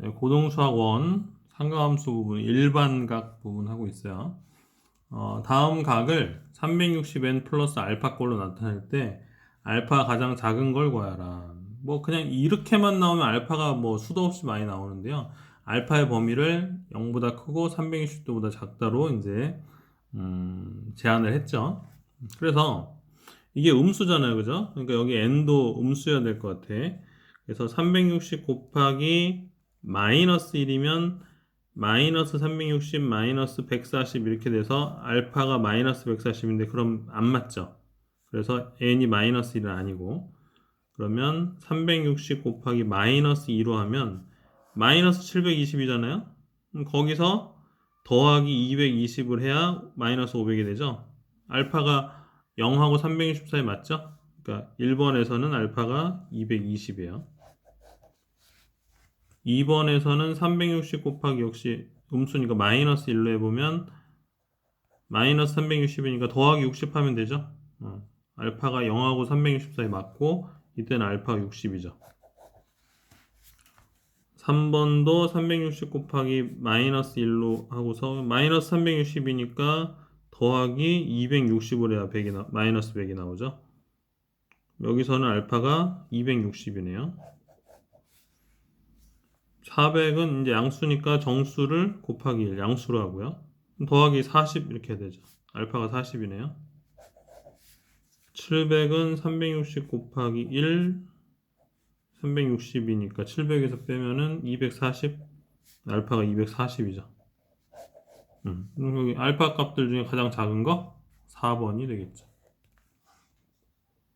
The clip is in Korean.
네, 고동수학 원 상가함수 부분 일반각 부분 하고 있어요. 어, 다음 각을 360n 플러스 알파꼴로 나타낼 때 알파 가장 작은 걸 구하라. 뭐 그냥 이렇게만 나오면 알파가 뭐 수도 없이 많이 나오는데요. 알파의 범위를 0보다 크고 360도보다 작다로 이제 음, 제한을 했죠. 그래서 이게 음수잖아요, 그죠? 그러니까 여기 n도 음수여야 될 것 같아. 그래서 360 곱하기 마이너스 1이면 마이너스 360 마이너스 140 이렇게 돼서 알파가 마이너스 140인데 그럼 안 맞죠? 그래서 n이 마이너스 1은 아니고 그러면 360 곱하기 마이너스 2로 하면 마이너스 720이잖아요? 그럼 거기서 더하기 220을 해야 마이너스 500이 되죠? 알파가 0하고 360 사이 맞죠? 그러니까 1번에서는 알파가 220이에요. 2번에서는 360 곱하기 역시 음수니까 마이너스 1로 해보면 마이너스 360이니까 더하기 60 하면 되죠? 어, 알파가 0하고 360 사이 맞고 이때는 알파가 60이죠. 3번도 360 곱하기 마이너스 1로 하고서 마이너스 360이니까 더하기 260을 해야 100이 나, 마이너스 100이 나오죠. 여기서는 알파가 260이네요. 400은 이제 양수니까 정수를 곱하기 1 양수로 하고요. 더하기 40 이렇게 되죠. 알파가 40이네요. 700은 360 곱하기 1 360이니까 700에서 빼면은 240 알파가 240이죠. 음, 여기 알파 값들 중에 가장 작은 거 4번이 되겠죠.